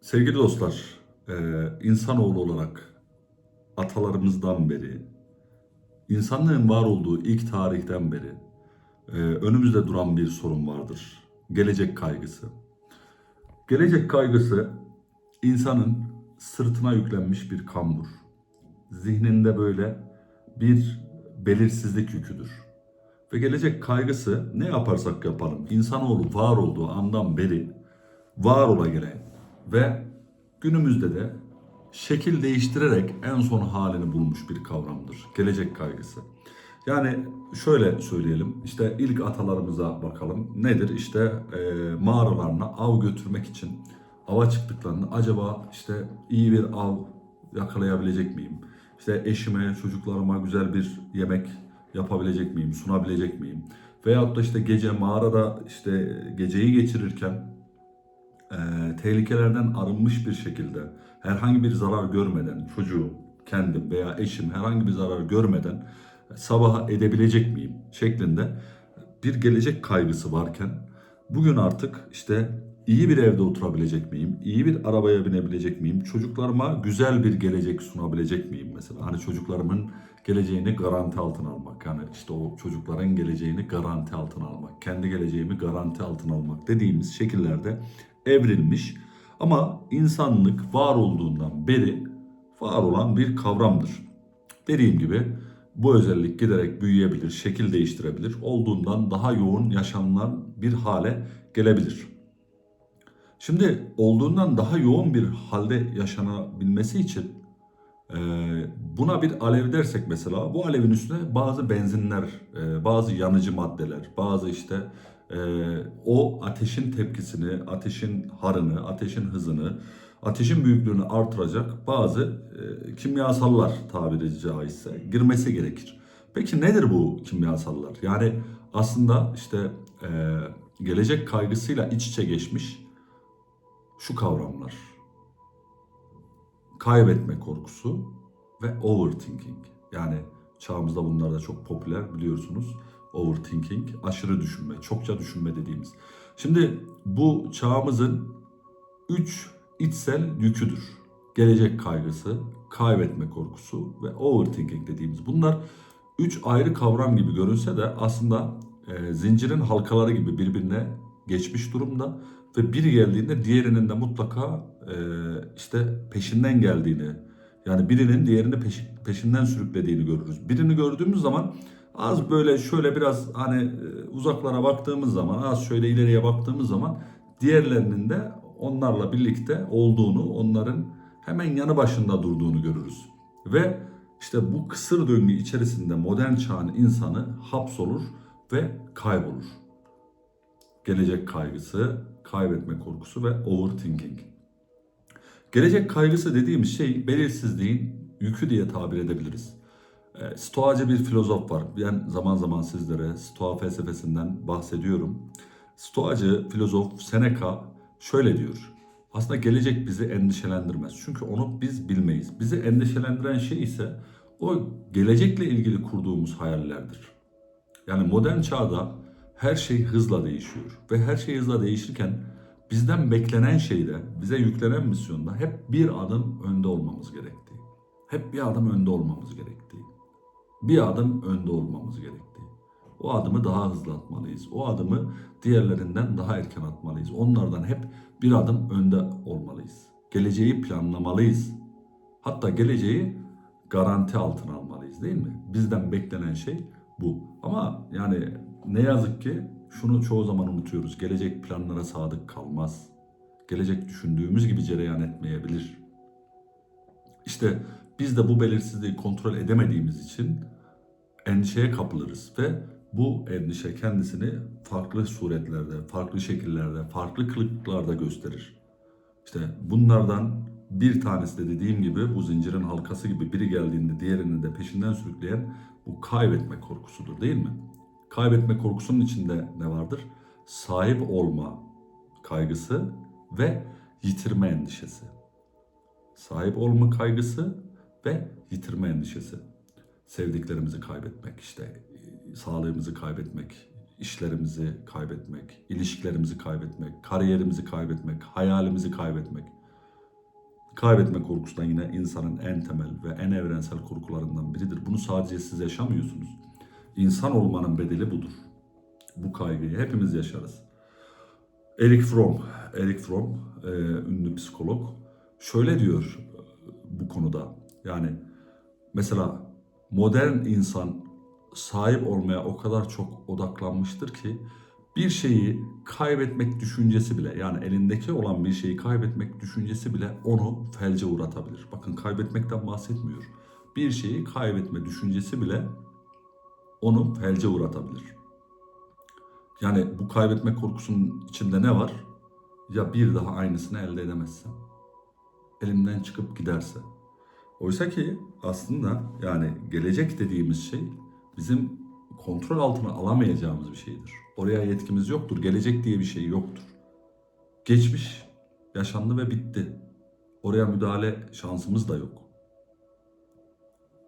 Sevgili dostlar, e, insanoğlu olarak atalarımızdan beri, insanlığın var olduğu ilk tarihten beri e, önümüzde duran bir sorun vardır. Gelecek kaygısı. Gelecek kaygısı insanın sırtına yüklenmiş bir kambur. Zihninde böyle bir belirsizlik yüküdür. Ve gelecek kaygısı ne yaparsak yapalım insanoğlu var olduğu andan beri var ola gelen ve günümüzde de şekil değiştirerek en son halini bulmuş bir kavramdır. Gelecek kaygısı. Yani şöyle söyleyelim işte ilk atalarımıza bakalım nedir işte e, mağaralarına av götürmek için ava çıktıklarında acaba işte iyi bir av yakalayabilecek miyim? İşte eşime, çocuklarıma güzel bir yemek yapabilecek miyim, sunabilecek miyim? Veyahut da işte gece mağarada işte geceyi geçirirken e, tehlikelerden arınmış bir şekilde herhangi bir zarar görmeden çocuğum, kendim veya eşim herhangi bir zarar görmeden sabaha edebilecek miyim şeklinde bir gelecek kaygısı varken bugün artık işte iyi bir evde oturabilecek miyim? iyi bir arabaya binebilecek miyim? Çocuklarıma güzel bir gelecek sunabilecek miyim mesela? Hani çocuklarımın geleceğini garanti altına almak. Yani işte o çocukların geleceğini garanti altına almak. Kendi geleceğimi garanti altına almak dediğimiz şekillerde evrilmiş. Ama insanlık var olduğundan beri var olan bir kavramdır. Dediğim gibi bu özellik giderek büyüyebilir, şekil değiştirebilir. Olduğundan daha yoğun yaşanılan bir hale gelebilir. Şimdi olduğundan daha yoğun bir halde yaşanabilmesi için e, buna bir alev dersek mesela bu alevin üstüne bazı benzinler, e, bazı yanıcı maddeler, bazı işte o ateşin tepkisini, ateşin harını, ateşin hızını, ateşin büyüklüğünü artıracak bazı e, kimyasallar tabiri caizse girmesi gerekir. Peki nedir bu kimyasallar? Yani aslında işte e, gelecek kaygısıyla iç içe geçmiş şu kavramlar. Kaybetme korkusu ve overthinking. Yani çağımızda bunlar da çok popüler biliyorsunuz. Overthinking, aşırı düşünme, çokça düşünme dediğimiz. Şimdi bu çağımızın üç içsel yüküdür. Gelecek kaygısı, kaybetme korkusu ve overthinking dediğimiz. Bunlar üç ayrı kavram gibi görünse de aslında e, zincirin halkaları gibi birbirine geçmiş durumda ve biri geldiğinde diğerinin de mutlaka e, işte peşinden geldiğini yani birinin diğerini peşi- peşinden sürüklediğini görürüz. Birini gördüğümüz zaman az böyle şöyle biraz hani e, uzaklara baktığımız zaman az şöyle ileriye baktığımız zaman diğerlerinin de onlarla birlikte olduğunu, onların hemen yanı başında durduğunu görürüz. Ve işte bu kısır döngü içerisinde modern çağın insanı hapsolur ve kaybolur. Gelecek kaygısı, kaybetme korkusu ve overthinking. Gelecek kaygısı dediğimiz şey belirsizliğin yükü diye tabir edebiliriz. E, Stoacı bir filozof var. Ben zaman zaman sizlere Stoa felsefesinden bahsediyorum. Stoacı filozof Seneca şöyle diyor. Aslında gelecek bizi endişelendirmez. Çünkü onu biz bilmeyiz. Bizi endişelendiren şey ise o gelecekle ilgili kurduğumuz hayallerdir. Yani modern çağda her şey hızla değişiyor. Ve her şey hızla değişirken bizden beklenen şeyde, bize yüklenen misyonda hep bir adım önde olmamız gerektiği. Hep bir adım önde olmamız gerektiği. Bir adım önde olmamız gerektiği. O adımı daha hızlı atmalıyız. O adımı diğerlerinden daha erken atmalıyız. Onlardan hep bir adım önde olmalıyız. Geleceği planlamalıyız. Hatta geleceği garanti altına almalıyız değil mi? Bizden beklenen şey bu. Ama yani ne yazık ki şunu çoğu zaman unutuyoruz. Gelecek planlara sadık kalmaz. Gelecek düşündüğümüz gibi cereyan etmeyebilir. İşte biz de bu belirsizliği kontrol edemediğimiz için endişeye kapılırız ve bu endişe kendisini farklı suretlerde, farklı şekillerde, farklı kılıklarda gösterir. İşte bunlardan bir tanesi de dediğim gibi bu zincirin halkası gibi biri geldiğinde diğerini de peşinden sürükleyen bu kaybetme korkusudur değil mi? Kaybetme korkusunun içinde ne vardır? Sahip olma kaygısı ve yitirme endişesi. Sahip olma kaygısı ve yitirme endişesi. Sevdiklerimizi kaybetmek işte, sağlığımızı kaybetmek, işlerimizi kaybetmek, ilişkilerimizi kaybetmek, kariyerimizi kaybetmek, hayalimizi kaybetmek. Kaybetme korkusu da yine insanın en temel ve en evrensel korkularından biridir. Bunu sadece siz yaşamıyorsunuz. İnsan olmanın bedeli budur. Bu kaygıyı hepimiz yaşarız. Eric Fromm, Eric Fromm e, ünlü psikolog şöyle diyor bu konuda. Yani mesela modern insan sahip olmaya o kadar çok odaklanmıştır ki bir şeyi kaybetmek düşüncesi bile yani elindeki olan bir şeyi kaybetmek düşüncesi bile onu felce uğratabilir. Bakın kaybetmekten bahsetmiyor. Bir şeyi kaybetme düşüncesi bile onu felce uğratabilir. Yani bu kaybetme korkusunun içinde ne var? Ya bir daha aynısını elde edemezsem? Elimden çıkıp giderse? Oysa ki aslında yani gelecek dediğimiz şey bizim kontrol altına alamayacağımız bir şeydir. Oraya yetkimiz yoktur. Gelecek diye bir şey yoktur. Geçmiş yaşandı ve bitti. Oraya müdahale şansımız da yok.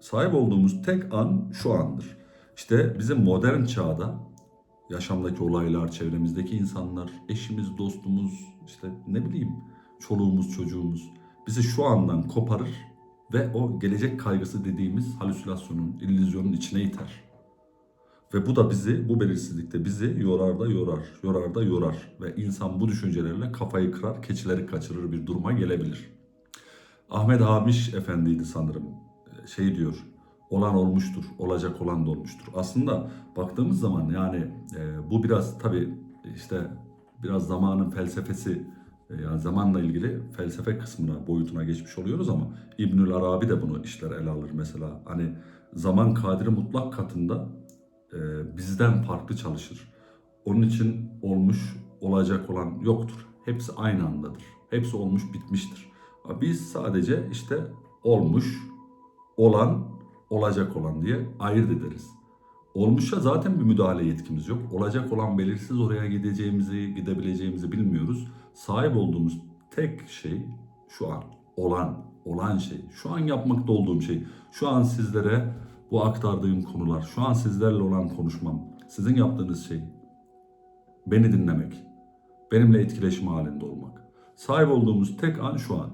Sahip olduğumuz tek an şu andır. İşte bizim modern çağda yaşamdaki olaylar, çevremizdeki insanlar, eşimiz, dostumuz, işte ne bileyim çoluğumuz, çocuğumuz bizi şu andan koparır ve o gelecek kaygısı dediğimiz halüsinasyonun, illüzyonun içine iter. Ve bu da bizi, bu belirsizlikte bizi yorar da yorar, yorar da yorar. Ve insan bu düşüncelerle kafayı kırar, keçileri kaçırır bir duruma gelebilir. Ahmet Hamiş Efendi'ydi sanırım. Şey diyor, olan olmuştur, olacak olan da olmuştur. Aslında baktığımız zaman yani e, bu biraz tabii işte biraz zamanın felsefesi yani zamanla ilgili felsefe kısmına, boyutuna geçmiş oluyoruz ama İbnül Arabi de bunu işler ele alır mesela. Hani zaman kadri mutlak katında e, bizden farklı çalışır. Onun için olmuş, olacak olan yoktur. Hepsi aynı andadır. Hepsi olmuş, bitmiştir. Biz sadece işte olmuş, olan, olacak olan diye ayırt ederiz. Olmuşa zaten bir müdahale yetkimiz yok. Olacak olan belirsiz oraya gideceğimizi, gidebileceğimizi bilmiyoruz. Sahip olduğumuz tek şey şu an olan, olan şey. Şu an yapmakta olduğum şey. Şu an sizlere bu aktardığım konular, şu an sizlerle olan konuşmam, sizin yaptığınız şey beni dinlemek, benimle etkileşim halinde olmak. Sahip olduğumuz tek an şu an.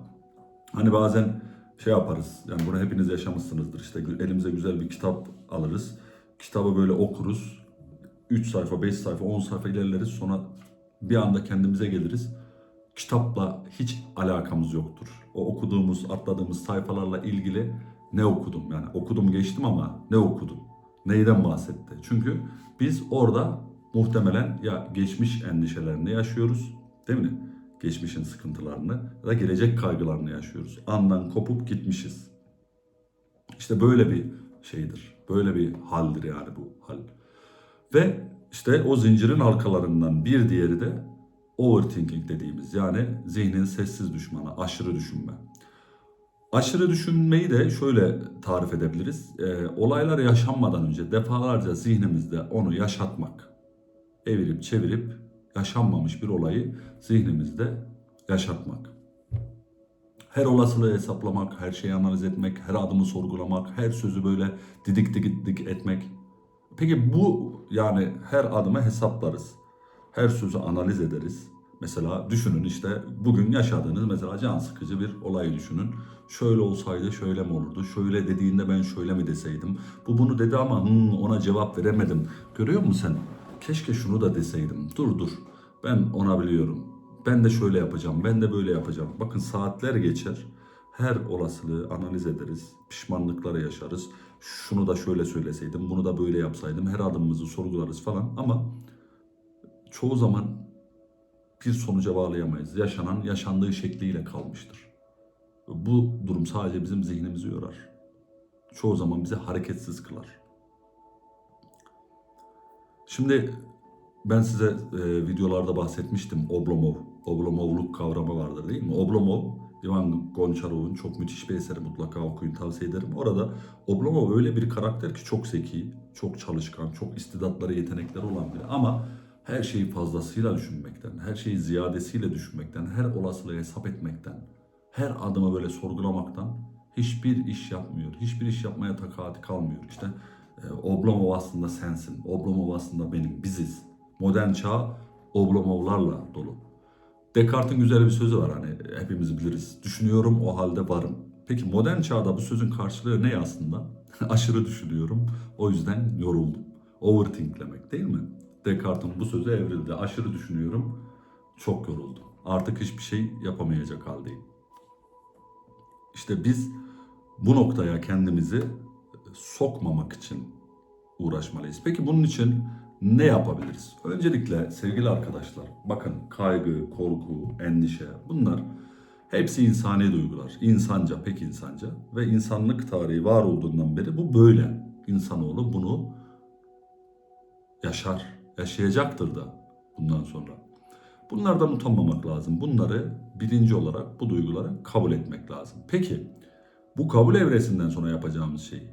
Hani bazen şey yaparız, yani bunu hepiniz yaşamışsınızdır. İşte elimize güzel bir kitap alırız. Kitabı böyle okuruz. 3 sayfa, 5 sayfa, 10 sayfa ilerleriz. Sonra bir anda kendimize geliriz. Kitapla hiç alakamız yoktur. O okuduğumuz, atladığımız sayfalarla ilgili ne okudum yani okudum geçtim ama ne okudum? Neyden bahsetti? Çünkü biz orada muhtemelen ya geçmiş endişelerini yaşıyoruz değil mi? Geçmişin sıkıntılarını ya da gelecek kaygılarını yaşıyoruz. Andan kopup gitmişiz. İşte böyle bir şeydir. Böyle bir haldir yani bu hal. Ve işte o zincirin halkalarından bir diğeri de overthinking dediğimiz yani zihnin sessiz düşmanı, aşırı düşünme. Aşırı düşünmeyi de şöyle tarif edebiliriz. E, olaylar yaşanmadan önce defalarca zihnimizde onu yaşatmak. Evirip çevirip yaşanmamış bir olayı zihnimizde yaşatmak. Her olasılığı hesaplamak, her şeyi analiz etmek, her adımı sorgulamak, her sözü böyle didik didik dik etmek. Peki bu yani her adımı hesaplarız. Her sözü analiz ederiz. Mesela düşünün işte bugün yaşadığınız mesela can sıkıcı bir olayı düşünün. Şöyle olsaydı şöyle mi olurdu? Şöyle dediğinde ben şöyle mi deseydim? Bu bunu dedi ama hmm, ona cevap veremedim. Görüyor musun sen? Keşke şunu da deseydim. Dur dur. Ben ona biliyorum. Ben de şöyle yapacağım. Ben de böyle yapacağım. Bakın saatler geçer. Her olasılığı analiz ederiz. Pişmanlıkları yaşarız. Şunu da şöyle söyleseydim, bunu da böyle yapsaydım. Her adımımızı sorgularız falan ama çoğu zaman bir sonuca bağlayamayız. Yaşanan yaşandığı şekliyle kalmıştır. Bu durum sadece bizim zihnimizi yorar. Çoğu zaman bizi hareketsiz kılar. Şimdi ben size e, videolarda bahsetmiştim Oblomov. Oblomovluk kavramı vardır değil mi? Oblomov, Ivan Gonçarov'un çok müthiş bir eseri mutlaka okuyun tavsiye ederim. Orada Oblomov öyle bir karakter ki çok zeki, çok çalışkan, çok istidatları, yetenekleri olan biri. Ama her şeyi fazlasıyla düşünmekten, her şeyi ziyadesiyle düşünmekten, her olasılığı hesap etmekten, her adımı böyle sorgulamaktan hiçbir iş yapmıyor. Hiçbir iş yapmaya takati kalmıyor. İşte e, Oblomov aslında sensin. Oblomov aslında benim, biziz. Modern çağ Oblomovlarla dolu. Descartes'in güzel bir sözü var hani hepimiz biliriz. Düşünüyorum o halde varım. Peki modern çağda bu sözün karşılığı ne aslında? Aşırı düşünüyorum o yüzden yoruldum. Overthinklemek değil mi? Descartes'in bu sözü evrildi. Aşırı düşünüyorum çok yoruldum. Artık hiçbir şey yapamayacak haldeyim. İşte biz bu noktaya kendimizi sokmamak için uğraşmalıyız. Peki bunun için ne yapabiliriz? Öncelikle sevgili arkadaşlar, bakın kaygı, korku, endişe bunlar hepsi insani duygular. İnsanca, pek insanca ve insanlık tarihi var olduğundan beri bu böyle. İnsanoğlu bunu yaşar, yaşayacaktır da bundan sonra. Bunlardan utanmamak lazım. Bunları birinci olarak bu duyguları kabul etmek lazım. Peki bu kabul evresinden sonra yapacağımız şey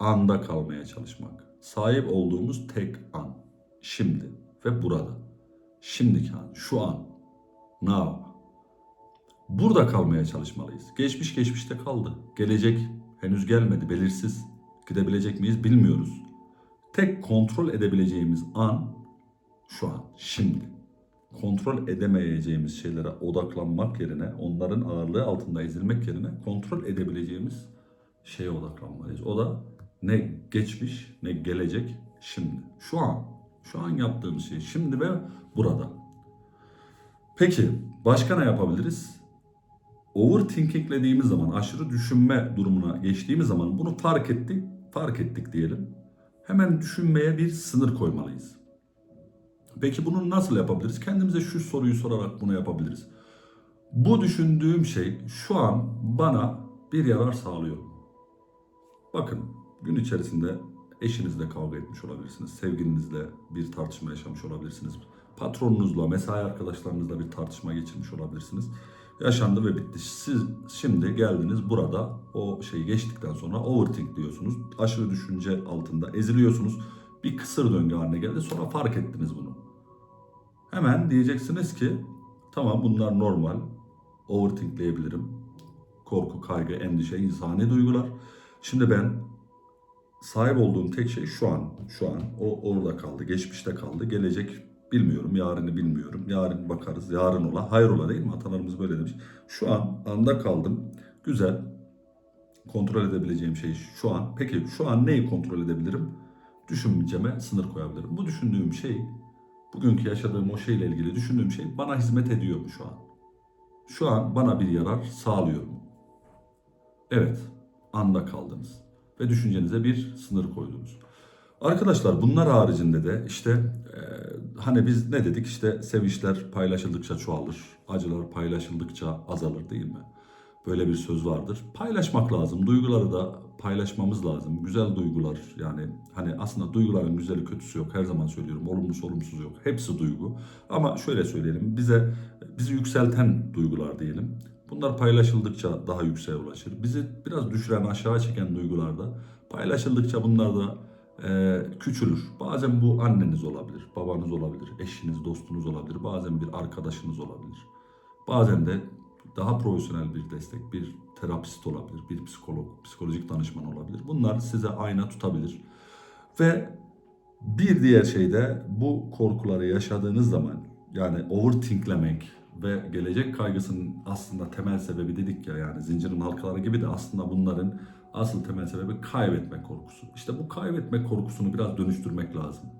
anda kalmaya çalışmak. Sahip olduğumuz tek an. Şimdi ve burada. Şimdiki an, şu an. Now. Burada kalmaya çalışmalıyız. Geçmiş geçmişte kaldı. Gelecek henüz gelmedi, belirsiz. Gidebilecek miyiz bilmiyoruz. Tek kontrol edebileceğimiz an şu an, şimdi. Kontrol edemeyeceğimiz şeylere odaklanmak yerine, onların ağırlığı altında ezilmek yerine kontrol edebileceğimiz şeye odaklanmalıyız. O da ne geçmiş ne gelecek şimdi. Şu an. Şu an yaptığımız şey şimdi ve burada. Peki başka ne yapabiliriz? Overthinkinglediğimiz zaman, aşırı düşünme durumuna geçtiğimiz zaman bunu fark ettik, fark ettik diyelim. Hemen düşünmeye bir sınır koymalıyız. Peki bunu nasıl yapabiliriz? Kendimize şu soruyu sorarak bunu yapabiliriz. Bu düşündüğüm şey şu an bana bir yarar sağlıyor. Bakın gün içerisinde eşinizle kavga etmiş olabilirsiniz. Sevgilinizle bir tartışma yaşamış olabilirsiniz. Patronunuzla, mesai arkadaşlarınızla bir tartışma geçirmiş olabilirsiniz. Yaşandı ve bitti. Siz şimdi geldiniz burada o şeyi geçtikten sonra overthink diyorsunuz. Aşırı düşünce altında eziliyorsunuz. Bir kısır döngü haline geldi. Sonra fark ettiniz bunu. Hemen diyeceksiniz ki tamam bunlar normal. Overthinkleyebilirim. Korku, kaygı, endişe, insani duygular. Şimdi ben sahip olduğum tek şey şu an. Şu an o orada kaldı, geçmişte kaldı. Gelecek bilmiyorum, yarını bilmiyorum. Yarın bakarız, yarın ola, hayır ola değil mi? Atalarımız böyle demiş. Şu an anda kaldım. Güzel. Kontrol edebileceğim şey şu an. Peki şu an neyi kontrol edebilirim? Düşünceme sınır koyabilirim. Bu düşündüğüm şey, bugünkü yaşadığım o şeyle ilgili düşündüğüm şey bana hizmet ediyor mu şu an? Şu an bana bir yarar sağlıyor mu? Evet, anda kaldınız ve düşüncenize bir sınır koydunuz. Arkadaşlar bunlar haricinde de işte e, hani biz ne dedik işte sevinçler paylaşıldıkça çoğalır, acılar paylaşıldıkça azalır değil mi? Böyle bir söz vardır. Paylaşmak lazım. Duyguları da paylaşmamız lazım. Güzel duygular yani hani aslında duyguların güzeli kötüsü yok. Her zaman söylüyorum. Olumlusu olumsuz yok. Hepsi duygu. Ama şöyle söyleyelim. Bize bizi yükselten duygular diyelim. Bunlar paylaşıldıkça daha yükseğe ulaşır. Bizi biraz düşüren, aşağı çeken duygularda paylaşıldıkça bunlar da e, küçülür. Bazen bu anneniz olabilir, babanız olabilir, eşiniz, dostunuz olabilir. Bazen bir arkadaşınız olabilir. Bazen de daha profesyonel bir destek, bir terapist olabilir, bir psikolog, psikolojik danışman olabilir. Bunlar size ayna tutabilir. Ve bir diğer şey de bu korkuları yaşadığınız zaman yani overthinklemek ve gelecek kaygısının aslında temel sebebi dedik ya yani zincirin halkaları gibi de aslında bunların asıl temel sebebi kaybetme korkusu. İşte bu kaybetme korkusunu biraz dönüştürmek lazım.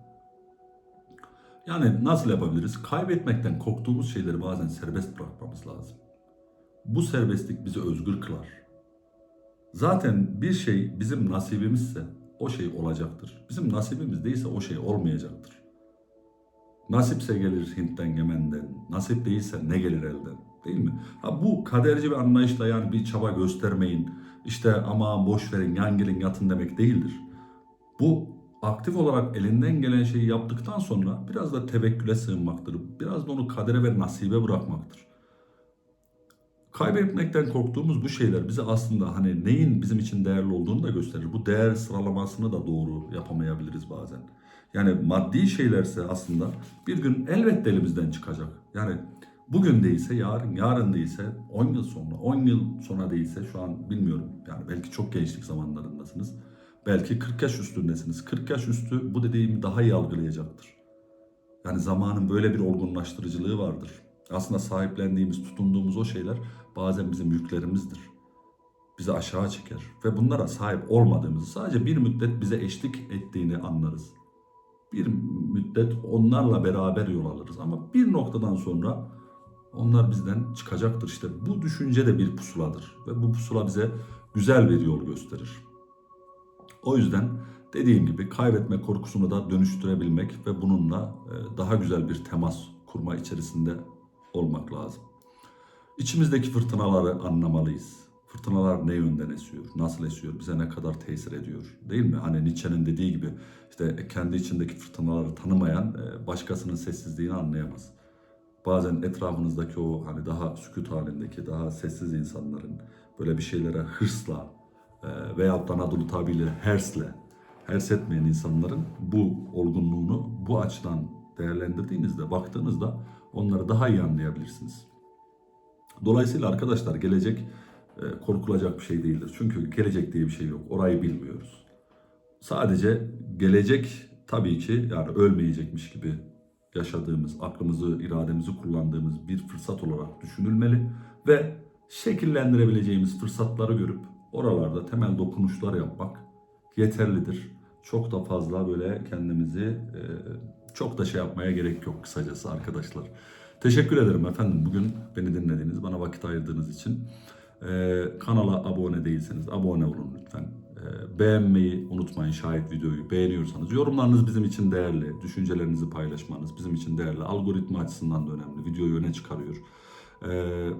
Yani nasıl yapabiliriz? Kaybetmekten korktuğumuz şeyleri bazen serbest bırakmamız lazım. Bu serbestlik bizi özgür kılar. Zaten bir şey bizim nasibimizse o şey olacaktır. Bizim nasibimiz değilse o şey olmayacaktır. Nasipse gelir Hint'ten, Yemen'den. Nasip değilse ne gelir elden? Değil mi? Ha bu kaderci bir anlayışla yani bir çaba göstermeyin. İşte ama boş verin, yan gelin yatın demek değildir. Bu aktif olarak elinden gelen şeyi yaptıktan sonra biraz da tevekküle sığınmaktır. Biraz da onu kadere ve nasibe bırakmaktır. Kaybetmekten korktuğumuz bu şeyler bize aslında hani neyin bizim için değerli olduğunu da gösterir. Bu değer sıralamasını da doğru yapamayabiliriz bazen. Yani maddi şeylerse aslında bir gün elbette elimizden çıkacak. Yani bugün değilse yarın, yarın değilse 10 yıl sonra, 10 yıl sonra değilse şu an bilmiyorum. Yani belki çok gençlik zamanlarındasınız. Belki 40 yaş üstündesiniz. 40 yaş üstü bu dediğimi daha iyi algılayacaktır. Yani zamanın böyle bir olgunlaştırıcılığı vardır. Aslında sahiplendiğimiz, tutunduğumuz o şeyler bazen bizim yüklerimizdir. Bizi aşağı çeker ve bunlara sahip olmadığımızı sadece bir müddet bize eşlik ettiğini anlarız. Bir müddet onlarla beraber yol alırız ama bir noktadan sonra onlar bizden çıkacaktır. İşte bu düşünce de bir pusuladır ve bu pusula bize güzel bir yol gösterir. O yüzden dediğim gibi kaybetme korkusunu da dönüştürebilmek ve bununla e, daha güzel bir temas kurma içerisinde olmak lazım. İçimizdeki fırtınaları anlamalıyız. Fırtınalar ne yönden esiyor, nasıl esiyor, bize ne kadar tesir ediyor değil mi? Hani Nietzsche'nin dediği gibi işte kendi içindeki fırtınaları tanımayan e, başkasının sessizliğini anlayamaz. Bazen etrafınızdaki o hani daha sükut halindeki, daha sessiz insanların böyle bir şeylere hırsla e, veyahut da Anadolu tabiriyle hersle, hers etmeyen insanların bu olgunluğunu bu açıdan değerlendirdiğinizde, baktığınızda onları daha iyi anlayabilirsiniz. Dolayısıyla arkadaşlar gelecek e, korkulacak bir şey değildir. Çünkü gelecek diye bir şey yok. Orayı bilmiyoruz. Sadece gelecek tabii ki yani ölmeyecekmiş gibi yaşadığımız, aklımızı, irademizi kullandığımız bir fırsat olarak düşünülmeli ve şekillendirebileceğimiz fırsatları görüp oralarda temel dokunuşlar yapmak yeterlidir. Çok da fazla böyle kendimizi e, çok da şey yapmaya gerek yok kısacası arkadaşlar. Teşekkür ederim efendim bugün beni dinlediğiniz, bana vakit ayırdığınız için. Ee, kanala abone değilseniz abone olun lütfen. Ee, beğenmeyi unutmayın şayet videoyu beğeniyorsanız. Yorumlarınız bizim için değerli. Düşüncelerinizi paylaşmanız bizim için değerli. Algoritma açısından da önemli. Videoyu öne çıkarıyor. Ee,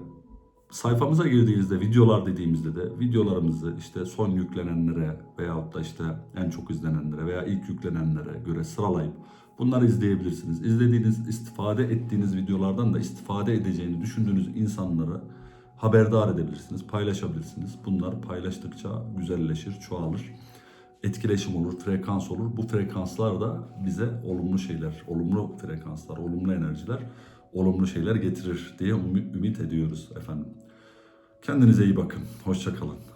sayfamıza girdiğinizde videolar dediğimizde de videolarımızı işte son yüklenenlere veyahut da işte en çok izlenenlere veya ilk yüklenenlere göre sıralayıp bunları izleyebilirsiniz. İzlediğiniz, istifade ettiğiniz videolardan da istifade edeceğini düşündüğünüz insanlara haberdar edebilirsiniz, paylaşabilirsiniz. Bunlar paylaştıkça güzelleşir, çoğalır. Etkileşim olur, frekans olur. Bu frekanslar da bize olumlu şeyler, olumlu frekanslar, olumlu enerjiler, olumlu şeyler getirir diye ümit ediyoruz efendim. Kendinize iyi bakın. Hoşça kalın.